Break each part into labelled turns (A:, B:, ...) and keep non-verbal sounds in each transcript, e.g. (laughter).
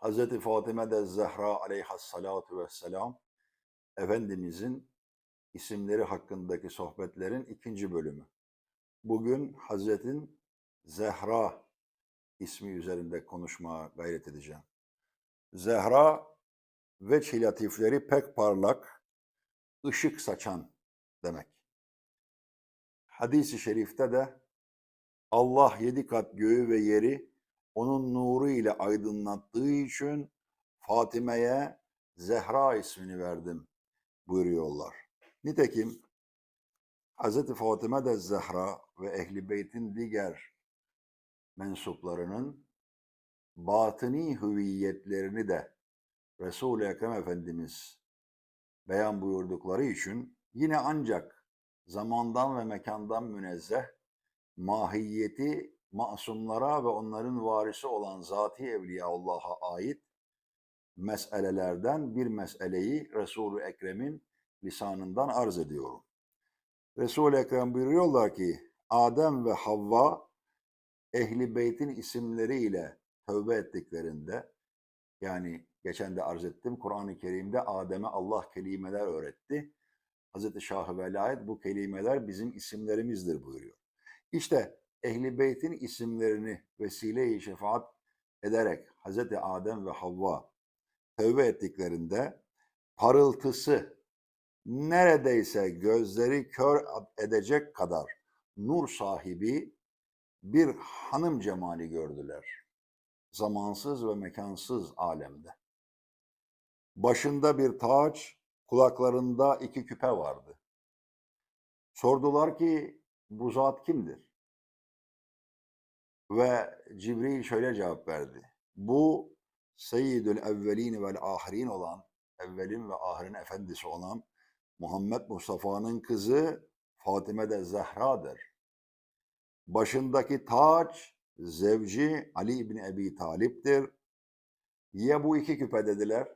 A: Hazreti Fatime de Zehra aleyhissalatu vesselam Efendimizin isimleri hakkındaki sohbetlerin ikinci bölümü. Bugün Hazretin Zehra ismi üzerinde konuşmaya gayret edeceğim. Zehra ve latifleri pek parlak, ışık saçan demek. Hadis-i şerifte de Allah yedi kat göğü ve yeri onun nuru ile aydınlattığı için Fatime'ye Zehra ismini verdim buyuruyorlar. Nitekim Hz. Fatime de Zehra ve Ehli Beyt'in diğer mensuplarının batıni hüviyetlerini de Resul-i Ekrem Efendimiz beyan buyurdukları için yine ancak zamandan ve mekandan münezzeh mahiyeti masumlara ve onların varisi olan zati evliyaullah'a ait meselelerden bir meseleyi Resul-i Ekrem'in lisanından arz ediyorum. Resul-i Ekrem buyuruyorlar ki Adem ve Havva Ehli Beyt'in isimleriyle tövbe ettiklerinde yani geçen de arz ettim Kur'an-ı Kerim'de Adem'e Allah kelimeler öğretti. Hz. Şah-ı Velayet bu kelimeler bizim isimlerimizdir buyuruyor. İşte Ehli Beyt'in isimlerini vesile-i şefaat ederek Hz. Adem ve Havva tövbe ettiklerinde parıltısı neredeyse gözleri kör edecek kadar nur sahibi bir hanım cemali gördüler. Zamansız ve mekansız alemde. Başında bir taç, kulaklarında iki küpe vardı. Sordular ki bu zat kimdir? Ve Cibril şöyle cevap verdi. Bu Seyyidül Evvelin vel Ahirin olan, evvelin ve ahirin efendisi olan Muhammed Mustafa'nın kızı Fatime de Zehra'dır. Başındaki taç zevci Ali İbni Ebi Talip'tir. Ya bu iki küpe dediler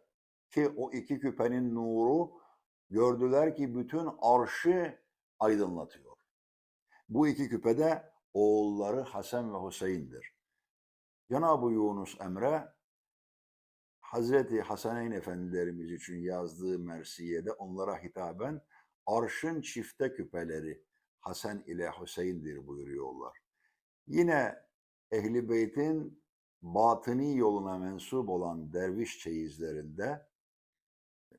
A: ki o iki küpenin nuru gördüler ki bütün arşı aydınlatıyor. Bu iki küpede oğulları Hasan ve Hüseyin'dir. Cenab-ı Yunus Emre Hazreti Hasaneyn Efendilerimiz için yazdığı Mersiye'de onlara hitaben arşın çifte küpeleri Hasan ile Hüseyin'dir buyuruyorlar. Yine Ehli Beyt'in batıni yoluna mensup olan derviş çeyizlerinde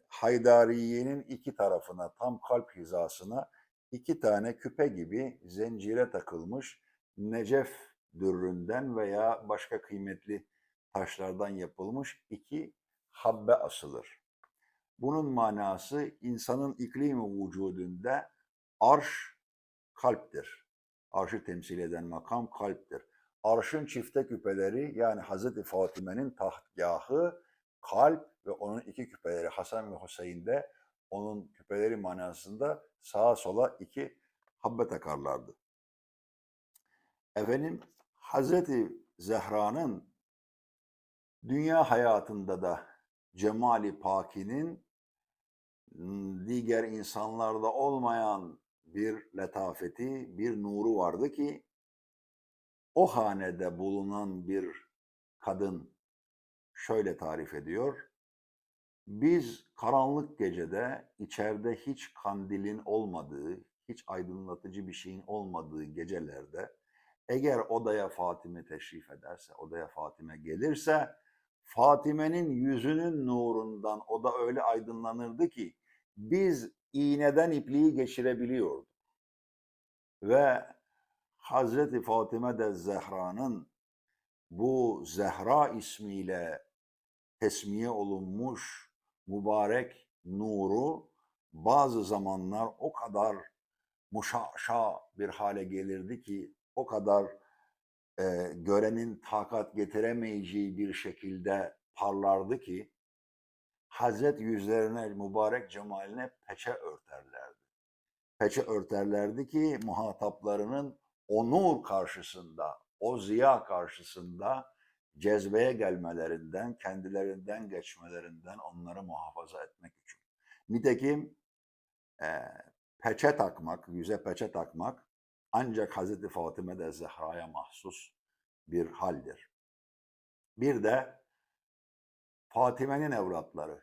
A: Haydariye'nin iki tarafına tam kalp hizasına iki tane küpe gibi zincire takılmış necef dürründen veya başka kıymetli taşlardan yapılmış iki habbe asılır. Bunun manası insanın iklimi vücudunda arş kalptir. Arşı temsil eden makam kalptir. Arşın çifte küpeleri yani Hazreti Fatime'nin tahtgahı kalp ve onun iki küpeleri Hasan ve Hüseyin'de onun küpeleri manasında sağa sola iki habbe takarlardı. Efendim Hazreti Zehra'nın dünya hayatında da Cemali Paki'nin diğer insanlarda olmayan bir letafeti, bir nuru vardı ki o hanede bulunan bir kadın şöyle tarif ediyor. Biz karanlık gecede içeride hiç kandilin olmadığı, hiç aydınlatıcı bir şeyin olmadığı gecelerde eğer odaya Fatime teşrif ederse, odaya Fatime gelirse Fatime'nin yüzünün nurundan o da öyle aydınlanırdı ki biz iğneden ipliği geçirebiliyorduk. Ve Hazreti Fatime de Zehra'nın bu Zehra ismiyle tesmiye olunmuş mübarek nuru bazı zamanlar o kadar muşaşa bir hale gelirdi ki o kadar e, görenin takat getiremeyeceği bir şekilde parlardı ki Hazret yüzlerine, mübarek cemaline peçe örterlerdi. Peçe örterlerdi ki muhataplarının o nur karşısında, o ziya karşısında cezbeye gelmelerinden, kendilerinden geçmelerinden onları muhafaza etmek için. Nitekim e, peçe takmak, yüze peçe takmak ancak Fatime de Zehra'ya mahsus bir haldir. Bir de Fatime'nin evlatları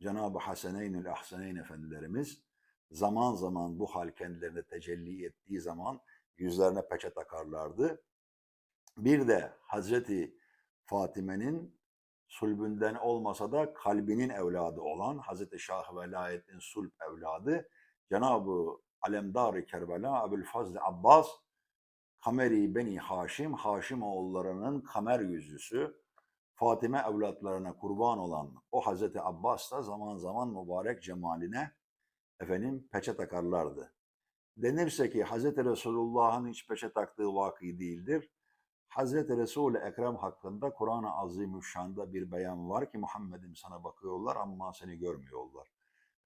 A: Cenab-ı Haseneynül Ahseneyn Efendilerimiz zaman zaman bu hal kendilerine tecelli ettiği zaman yüzlerine peçe takarlardı. Bir de Hazreti Fatime'nin sulbünden olmasa da kalbinin evladı olan Hazreti Şah Velayettin sulb evladı Cenab-ı Alemdar-ı Kerbela Ebu'l-Fazl Abbas Kameri Beni Haşim, Haşim oğullarının kamer yüzüsü, Fatime evlatlarına kurban olan o Hazreti Abbas da zaman zaman mübarek cemaline efendim peçe takarlardı. Denirse ki Hazreti Resulullah'ın hiç peçe taktığı vaki değildir. Hazreti Resul-i Ekrem hakkında Kur'an-ı Azimüşşan'da bir beyan var ki Muhammed'im sana bakıyorlar ama seni görmüyorlar.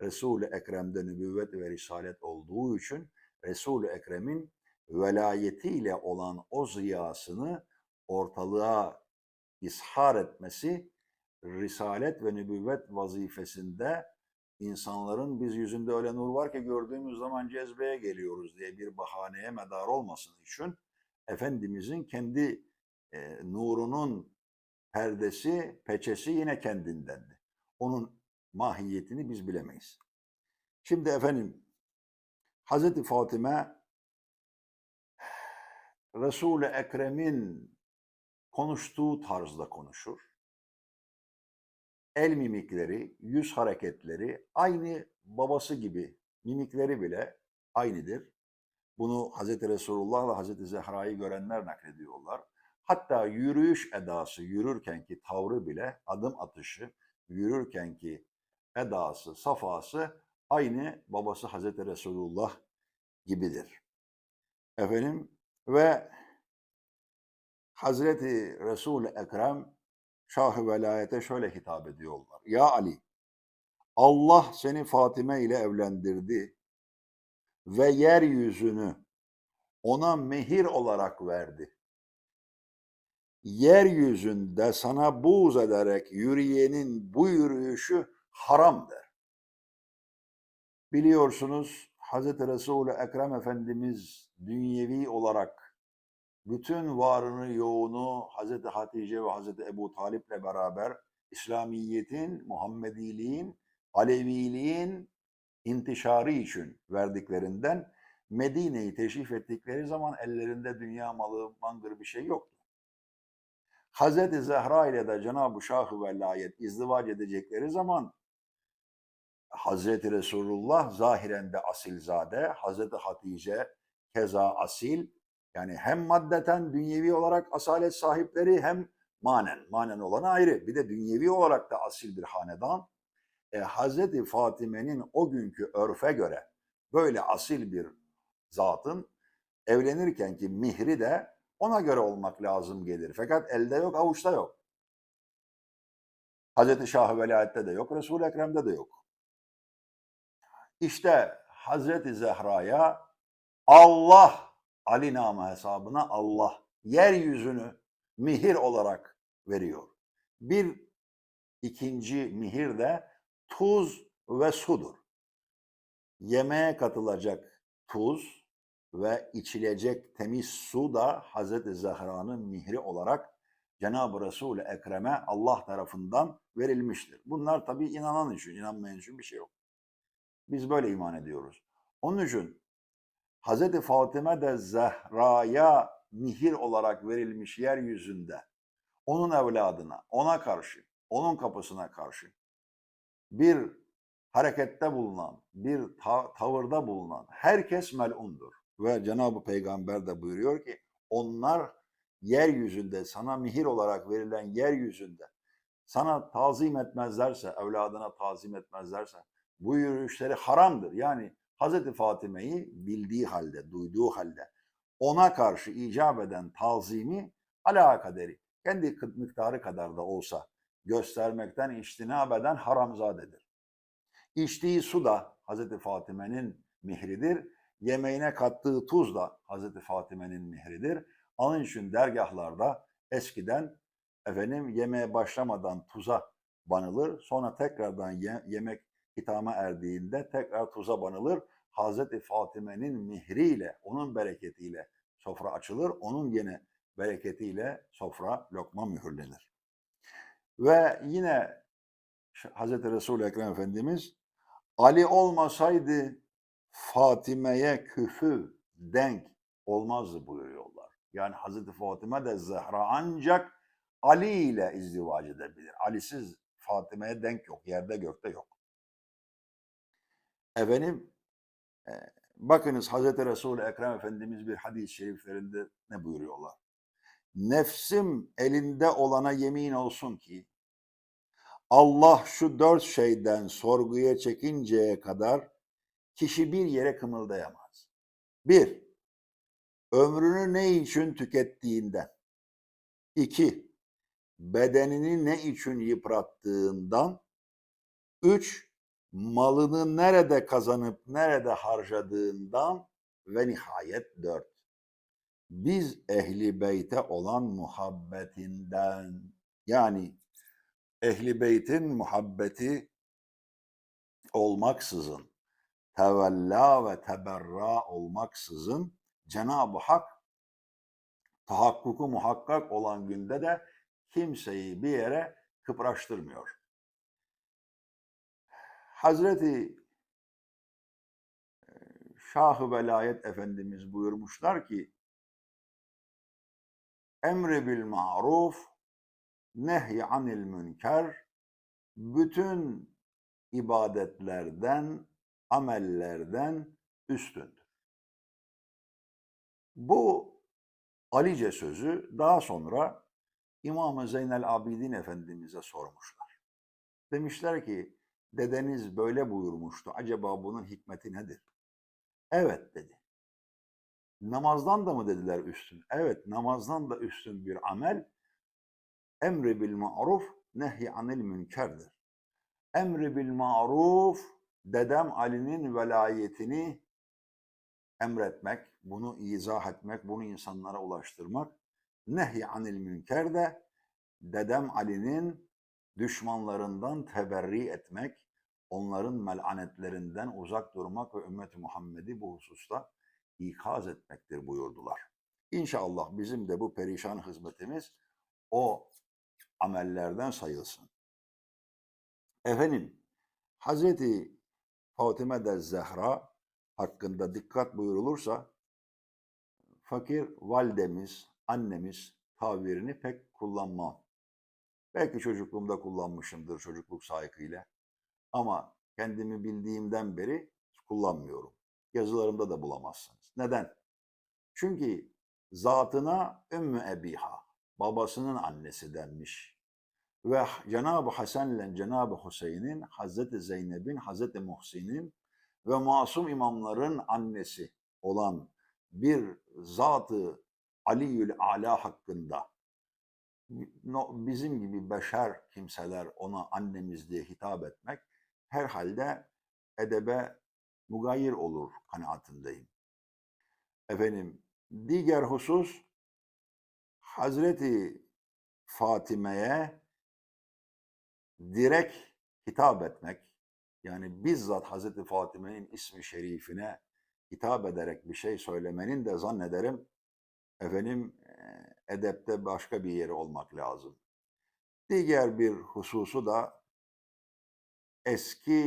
A: Resul-i Ekrem'de nübüvvet ve risalet olduğu için Resul-i Ekrem'in velayetiyle olan o ziyasını ortalığa ishar etmesi risalet ve nübüvvet vazifesinde insanların biz yüzünde öyle nur var ki gördüğümüz zaman cezbeye geliyoruz diye bir bahaneye medar olmasın için Efendimizin kendi e, nurunun perdesi, peçesi yine kendindendi. Onun mahiyetini biz bilemeyiz. Şimdi efendim Hazreti Fatime Resul-i Ekrem'in konuştuğu tarzda konuşur. El mimikleri, yüz hareketleri aynı babası gibi mimikleri bile aynıdır. Bunu Hazreti Resulullah ve Hazreti Zehra'yı görenler naklediyorlar. Hatta yürüyüş edası, yürürkenki tavrı bile, adım atışı, yürürkenki edası, safası aynı babası Hazreti Resulullah gibidir. Efendim ve Hazreti Resul-i Ekrem Şah-ı Velayet'e şöyle hitap ediyorlar. Ya Ali, Allah seni Fatime ile evlendirdi ve yeryüzünü ona mehir olarak verdi. Yeryüzünde sana buğz ederek yürüyenin bu yürüyüşü haramdır. Biliyorsunuz Hz. Resul-i Ekrem Efendimiz dünyevi olarak bütün varını yoğunu Hz. Hatice ve Hz. Ebu Talip'le beraber İslamiyet'in, Muhammediliğin, Aleviliğin intişarı için verdiklerinden Medine'yi teşrif ettikleri zaman ellerinde dünya malı, mangır bir şey yoktu. Hazreti Zehra ile de Cenab-ı Şah-ı Velayet izdivac edecekleri zaman Hazreti Resulullah zahiren de asilzade, Hazreti Hatice keza asil, yani hem maddeten dünyevi olarak asalet sahipleri hem manen, manen olan ayrı. Bir de dünyevi olarak da asil bir hanedan. E, Hazreti Fatime'nin o günkü örfe göre böyle asil bir zatın evlenirken ki mihri de ona göre olmak lazım gelir. Fakat elde yok, avuçta yok. Hazreti Şah-ı Velayet'te de yok, Resul-i Ekrem'de de yok. İşte Hazreti Zehra'ya Allah, Ali namı hesabına Allah yeryüzünü mihir olarak veriyor. Bir ikinci mihir de tuz ve sudur. Yemeğe katılacak tuz ve içilecek temiz su da Hazreti Zehra'nın mihri olarak Cenab-ı Resul-i Ekrem'e Allah tarafından verilmiştir. Bunlar tabii inanan için, inanmayan için bir şey yok. Biz böyle iman ediyoruz. Onun için Hazreti Fatime de Zehra'ya mihir olarak verilmiş yeryüzünde onun evladına, ona karşı, onun kapısına karşı bir harekette bulunan, bir ta- tavırda bulunan herkes melundur. Ve Cenab-ı Peygamber de buyuruyor ki onlar yeryüzünde sana mihir olarak verilen yeryüzünde sana tazim etmezlerse, evladına tazim etmezlerse bu yürüyüşleri haramdır. Yani Hazreti Fatime'yi bildiği halde, duyduğu halde ona karşı icap eden tazimi ala kaderi kendi miktarı kadar da olsa göstermekten iştinab eden haramzadedir. İçtiği su da Hazreti Fatime'nin mihridir. Yemeğine kattığı tuz da Hazreti Fatime'nin mihridir. Onun için dergahlarda eskiden efendim yemeğe başlamadan tuza banılır. Sonra tekrardan ye- yemek hitama erdiğinde tekrar tuza banılır. Hazreti Fatime'nin mihriyle, onun bereketiyle sofra açılır. Onun yine bereketiyle sofra lokma mühürlenir. Ve yine Hazreti Resul-i Ekrem Efendimiz Ali olmasaydı Fatime'ye küfü denk olmazdı buyuruyorlar. Yani Hazreti Fatime de Zehra ancak Ali ile izdivac edebilir. Ali'siz Fatime'ye denk yok. Yerde gökte yok. Efendim e, bakınız Hazreti Resul-i Ekrem Efendimiz bir hadis-i şeriflerinde ne buyuruyorlar? Nefsim elinde olana yemin olsun ki Allah şu dört şeyden sorguya çekinceye kadar kişi bir yere kımıldayamaz. Bir, ömrünü ne için tükettiğinden. İki, bedenini ne için yıprattığından. Üç, malını nerede kazanıp nerede harcadığından. Ve nihayet dört, biz ehli beyte olan muhabbetinden. Yani ehli beytin muhabbeti olmaksızın, tevella ve teberra olmaksızın Cenab-ı Hak tahakkuku muhakkak olan günde de kimseyi bir yere kıpraştırmıyor. Hazreti e, Şah-ı Velayet Efendimiz buyurmuşlar ki emri bil maruf nehy anil münker bütün ibadetlerden, amellerden üstündür. Bu Alice sözü daha sonra İmam-ı Zeynel Abidin Efendimiz'e sormuşlar. Demişler ki dedeniz böyle buyurmuştu. Acaba bunun hikmeti nedir? Evet dedi. Namazdan da mı dediler üstün? Evet namazdan da üstün bir amel emri bil ma'ruf nehy anil münkerdir. Emri bil ma'ruf dedem Ali'nin velayetini emretmek, bunu izah etmek, bunu insanlara ulaştırmak. Nehy anil münker de dedem Ali'nin düşmanlarından teberri etmek, onların melanetlerinden uzak durmak ve ümmeti Muhammed'i bu hususta ikaz etmektir buyurdular. İnşallah bizim de bu perişan hizmetimiz o amellerden sayılsın. Efendim, Hazreti Fatime de Zehra hakkında dikkat buyurulursa, fakir validemiz, annemiz tabirini pek kullanmam. Belki çocukluğumda kullanmışımdır çocukluk sahikiyle. Ama kendimi bildiğimden beri kullanmıyorum. Yazılarımda da bulamazsınız. Neden? Çünkü zatına Ümmü Ebiha, babasının annesi denmiş. Ve Cenab-ı Hasan ile Cenab-ı Hüseyin'in, Hazreti Zeynep'in, Hazreti Muhsin'in ve masum imamların annesi olan bir zatı Aliül Ala hakkında bizim gibi beşer kimseler ona annemiz diye hitap etmek herhalde edebe mugayir olur kanaatindeyim. Efendim diğer husus Hazreti Fatime'ye direkt hitap etmek yani bizzat Hazreti Fatime'nin ismi şerifine hitap ederek bir şey söylemenin de zannederim efendim edepte başka bir yeri olmak lazım. Diğer bir hususu da eski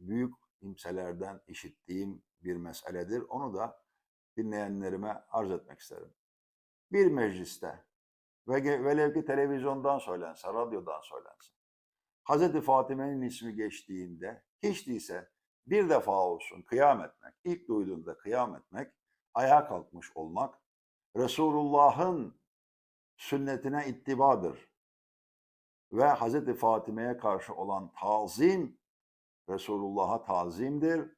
A: büyük kimselerden işittiğim bir meseledir. Onu da dinleyenlerime arz etmek isterim. Bir mecliste ve velev ki televizyondan söylense, radyodan söylense, Hazreti Fatime'nin ismi geçtiğinde hiç değilse bir defa olsun kıyam etmek, ilk duyduğunda kıyam etmek, ayağa kalkmış olmak, Resulullah'ın sünnetine ittibadır. Ve Hazreti Fatime'ye karşı olan tazim, Resulullah'a tazimdir,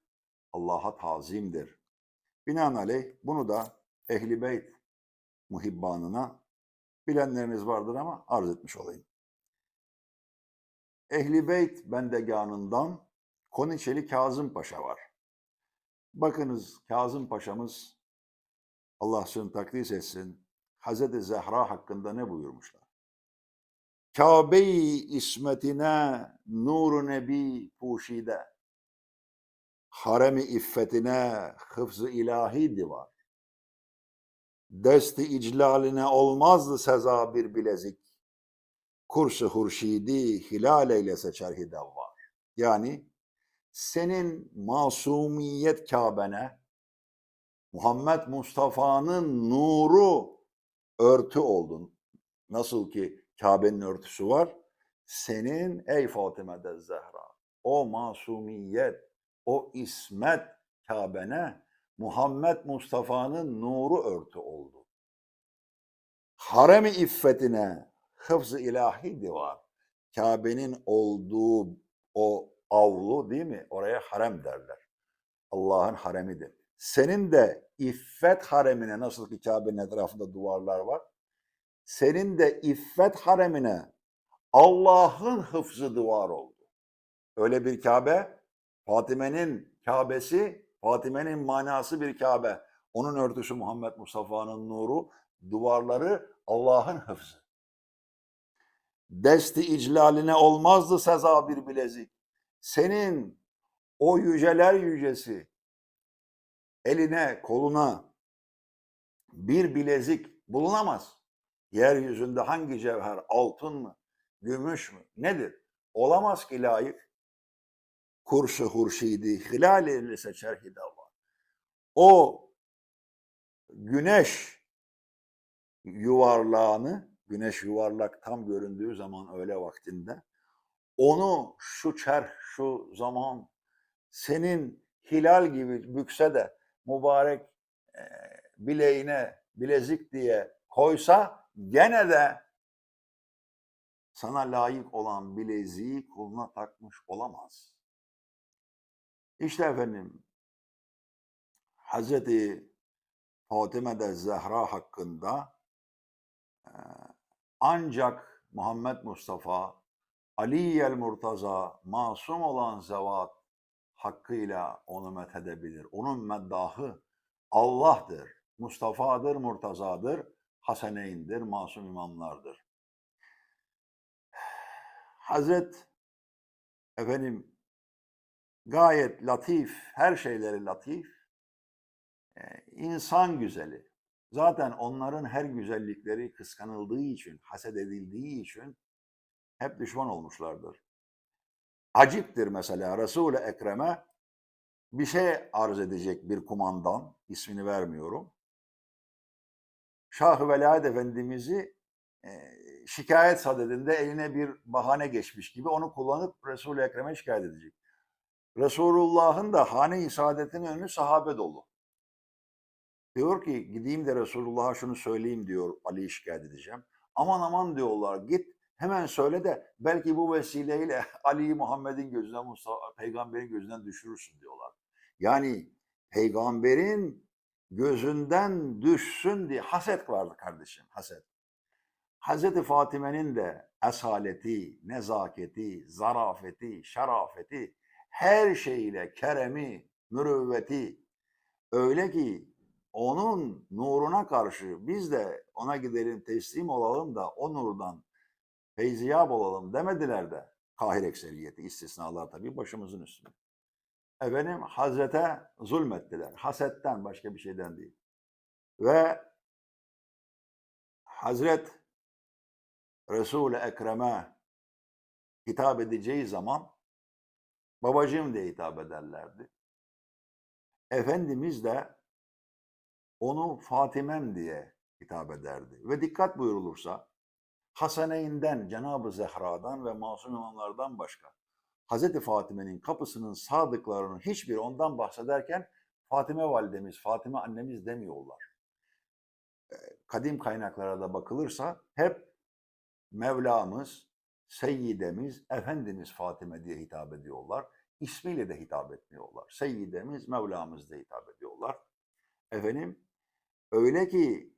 A: Allah'a tazimdir. Binaenaleyh bunu da Ehli Beyt muhibbanına bilenleriniz vardır ama arz etmiş olayım. Ehli Beyt bendeganından Koniçeli Kazım Paşa var. Bakınız Kazım Paşa'mız Allah sını takdis etsin. Hazreti Zehra hakkında ne buyurmuşlar? Kabe-i ismetine nur nebi puşide. Harem-i iffetine hıfz-ı ilahi divar. Desti iclaline olmazdı seza bir bilezik. Kursu hurşidi hilal eylese çerhi devvar. Yani senin masumiyet Kabe'ne Muhammed Mustafa'nın nuru örtü oldun. Nasıl ki Kabe'nin örtüsü var. Senin ey Fatıma de Zehra o masumiyet, o ismet Kabe'ne Muhammed Mustafa'nın nuru örtü oldu. Harem-i iffetine hıfz-ı ilahi divar. Kabe'nin olduğu o avlu değil mi? Oraya harem derler. Allah'ın haremidir. Senin de iffet haremine nasıl ki Kabe'nin etrafında duvarlar var. Senin de iffet haremine Allah'ın hıfzı duvar oldu. Öyle bir Kabe, Fatime'nin Kabe'si, Fatime'nin manası bir Kabe. Onun örtüsü Muhammed Mustafa'nın nuru, duvarları Allah'ın hıfzı. Desti iclaline olmazdı seza bir bilezik. Senin o yüceler yücesi eline, koluna bir bilezik bulunamaz. Yeryüzünde hangi cevher, altın mı, gümüş mü, nedir? Olamaz ki layık. Kurşu hurşidi hilal eylese çerhi var. O güneş yuvarlağını, güneş yuvarlak tam göründüğü zaman öğle vaktinde, onu şu çerh, şu zaman senin hilal gibi bükse de mübarek e, bileğine bilezik diye koysa gene de sana layık olan bileziği kuluna takmış olamaz. İşte efendim Hazreti Fatime de Zehra hakkında e, ancak Muhammed Mustafa Ali el Murtaza masum olan zevat hakkıyla onu methedebilir. Onun meddahı Allah'tır, Mustafa'dır, Murtaza'dır, Haseneyn'dir, masum imamlardır. Hazret efendim gayet latif, her şeyleri latif, e, insan güzeli. Zaten onların her güzellikleri kıskanıldığı için, haset edildiği için hep düşman olmuşlardır. Aciptir mesela Resul-i Ekrem'e bir şey arz edecek bir kumandan, ismini vermiyorum. Şah-ı Velayet Efendimiz'i e, şikayet sadedinde eline bir bahane geçmiş gibi onu kullanıp Resul-i Ekrem'e şikayet edecek. Resulullah'ın da hane-i saadetinin önü sahabe dolu. Diyor ki gideyim de Resulullah'a şunu söyleyeyim diyor Ali'yi şikayet edeceğim. Aman aman diyorlar git hemen söyle de belki bu vesileyle (laughs) Ali'yi Muhammed'in gözünden, Mustafa, peygamberin gözünden düşürürsün diyorlar. Yani peygamberin gözünden düşsün diye haset vardı kardeşim, haset. Hazreti Fatime'nin de esaleti, nezaketi, zarafeti, şarafeti, her şeyiyle keremi, mürüvveti öyle ki onun nuruna karşı biz de ona gidelim teslim olalım da o nurdan feyziyab olalım demediler de kahir ekseriyeti istisnalar tabii başımızın üstünde. Efendim Hazrete zulmettiler. Hasetten başka bir şeyden değil. Ve Hazret Resul-i Ekrem'e hitap edeceği zaman babacığım diye hitap ederlerdi. Efendimiz de onu Fatimem diye hitap ederdi. Ve dikkat buyurulursa Hasaneyn'den, Cenab-ı Zehra'dan ve masum imamlardan başka Hazreti Fatime'nin kapısının sadıklarının hiçbir ondan bahsederken Fatime validemiz, Fatime annemiz demiyorlar. Kadim kaynaklara da bakılırsa hep Mevlamız, Seyyidemiz, Efendimiz Fatime diye hitap ediyorlar. İsmiyle de hitap etmiyorlar. Seyyidemiz, Mevlamız diye hitap ediyorlar. Efendim, öyle ki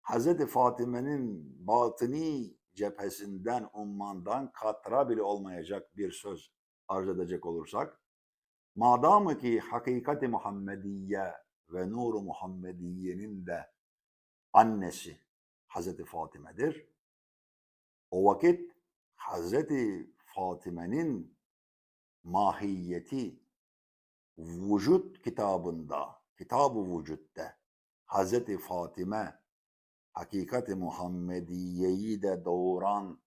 A: Hazreti Fatime'nin batıni cephesinden, ummandan katra bile olmayacak bir söz arz edecek olursak, madamı ki hakikati Muhammediye ve nuru Muhammediye'nin de annesi Hazreti Fatime'dir. O vakit Hazreti Fatime'nin mahiyeti vücut kitabında, kitab-ı vücutta Hazreti Fatime hakikati Muhammediye'yi de doğuran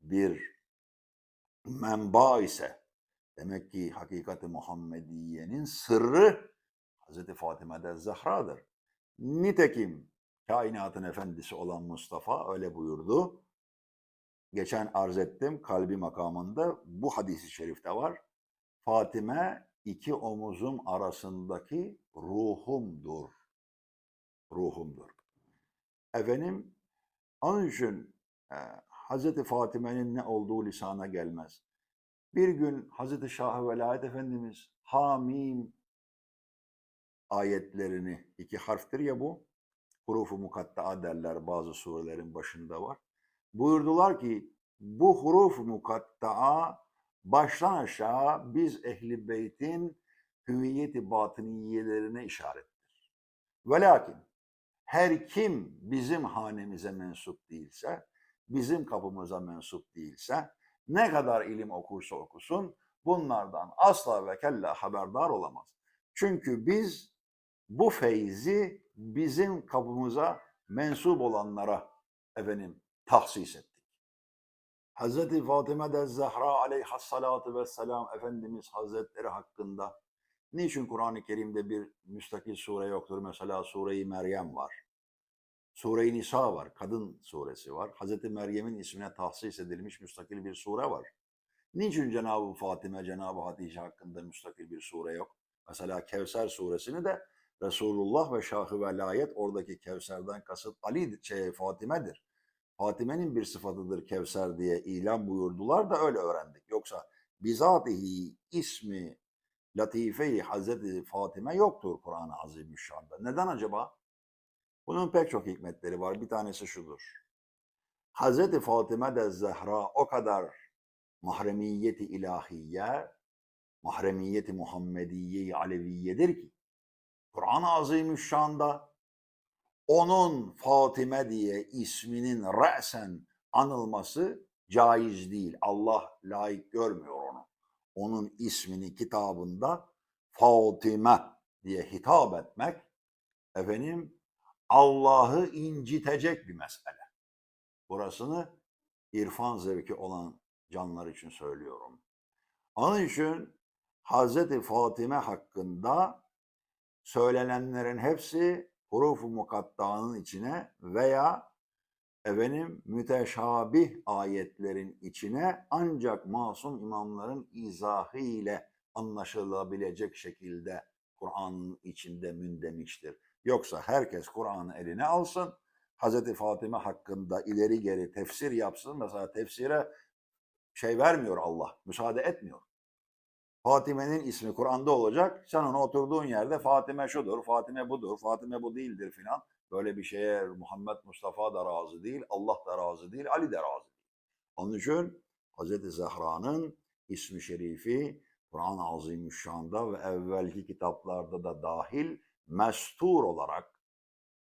A: bir menba ise demek ki hakikati Muhammediye'nin sırrı Hazreti Fatime'de Zahra'dır. Nitekim kainatın efendisi olan Mustafa öyle buyurdu. Geçen arz ettim kalbi makamında bu hadisi şerifte var. Fatime iki omuzum arasındaki ruhumdur. Ruhumdur. Efendim onun için e, Hazreti Fatime'nin ne olduğu lisana gelmez. Bir gün Hazreti Şah-ı Velayet Efendimiz Hamim ayetlerini iki harftir ya bu. Hurufu mukatta'a derler bazı surelerin başında var. Buyurdular ki bu huruf mukatta'a baştan aşağı biz ehli beytin hüviyeti batıniyelerine işarettir. Ve lakin her kim bizim hanemize mensup değilse, bizim kapımıza mensup değilse, ne kadar ilim okursa okusun, bunlardan asla ve kella haberdar olamaz. Çünkü biz bu feyzi bizim kapımıza mensup olanlara efendim tahsis ettik. Hazreti Fatıma de Zahra aleyhissalatu vesselam Efendimiz Hazretleri hakkında niçin Kur'an-ı Kerim'de bir müstakil sure yoktur? Mesela Sure-i Meryem var. Sure-i Nisa var, kadın suresi var. Hazreti Meryem'in ismine tahsis edilmiş müstakil bir sure var. Niçin Cenab-ı Fatime, Cenab-ı Hatice hakkında müstakil bir sure yok? Mesela Kevser suresini de Resulullah ve Şahı Velayet oradaki Kevser'den kasıt Ali şey, Fatime'dir. Fatime'nin bir sıfatıdır Kevser diye ilan buyurdular da öyle öğrendik. Yoksa bizatihi ismi Latife-i Hazreti Fatime yoktur Kur'an-ı Azimüşşan'da. Neden acaba? Bunun pek çok hikmetleri var. Bir tanesi şudur. Hazreti Fatime de Zehra o kadar mahremiyeti ilahiye, mahremiyeti Muhammediye-i Aleviyedir ki Kur'an-ı Azimüşşan'da onun Fatime diye isminin re'sen anılması caiz değil. Allah layık görmüyor onu. Onun ismini kitabında Fatime diye hitap etmek efendim Allah'ı incitecek bir mesele. Burasını irfan zevki olan canlar için söylüyorum. Onun için Hazreti Fatime hakkında söylenenlerin hepsi huruf-u mukatta'nın içine veya efendim müteşabih ayetlerin içine ancak masum imamların izahı ile anlaşılabilecek şekilde Kur'an'ın içinde mündemiştir. Yoksa herkes Kur'an'ı eline alsın, Hazreti Fatime hakkında ileri geri tefsir yapsın. Mesela tefsire şey vermiyor Allah, müsaade etmiyor. Fatime'nin ismi Kur'an'da olacak. Sen onu oturduğun yerde Fatime şudur, Fatime budur, Fatime bu değildir filan. Böyle bir şeye Muhammed Mustafa da razı değil, Allah da razı değil, Ali de razı değil. Onun için Hz. Zehra'nın ismi şerifi Kur'an-ı Azimüşşan'da ve evvelki kitaplarda da dahil mestur olarak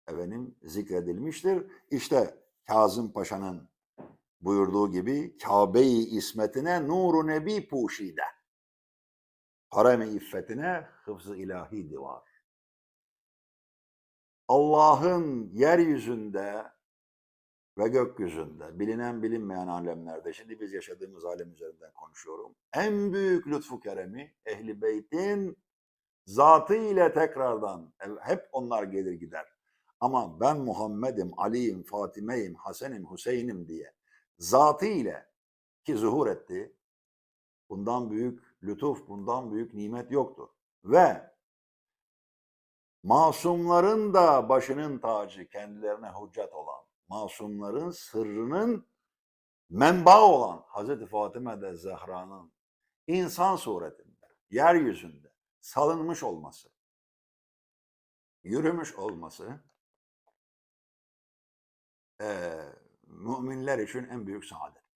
A: efendim zikredilmiştir. İşte Kazım Paşa'nın buyurduğu gibi Kabe-i ismetine nuru nebi puşide. Harem-i iffetine hıfzı ilahi divar. Allah'ın yeryüzünde ve gökyüzünde, bilinen bilinmeyen alemlerde, şimdi biz yaşadığımız alem üzerinden konuşuyorum. En büyük lütfu keremi Ehli Beyt'in zatı ile tekrardan hep onlar gelir gider. Ama ben Muhammed'im, Ali'yim, Fatime'yim, Hasen'im, Hüseyin'im diye zatı ile ki zuhur etti. Bundan büyük lütuf, bundan büyük nimet yoktur. Ve masumların da başının tacı, kendilerine hüccet olan, masumların sırrının menba olan Hazreti Fatime de Zehra'nın insan suretinde, yeryüzünde salınmış olması, yürümüş olması eee, müminler için en büyük saadet.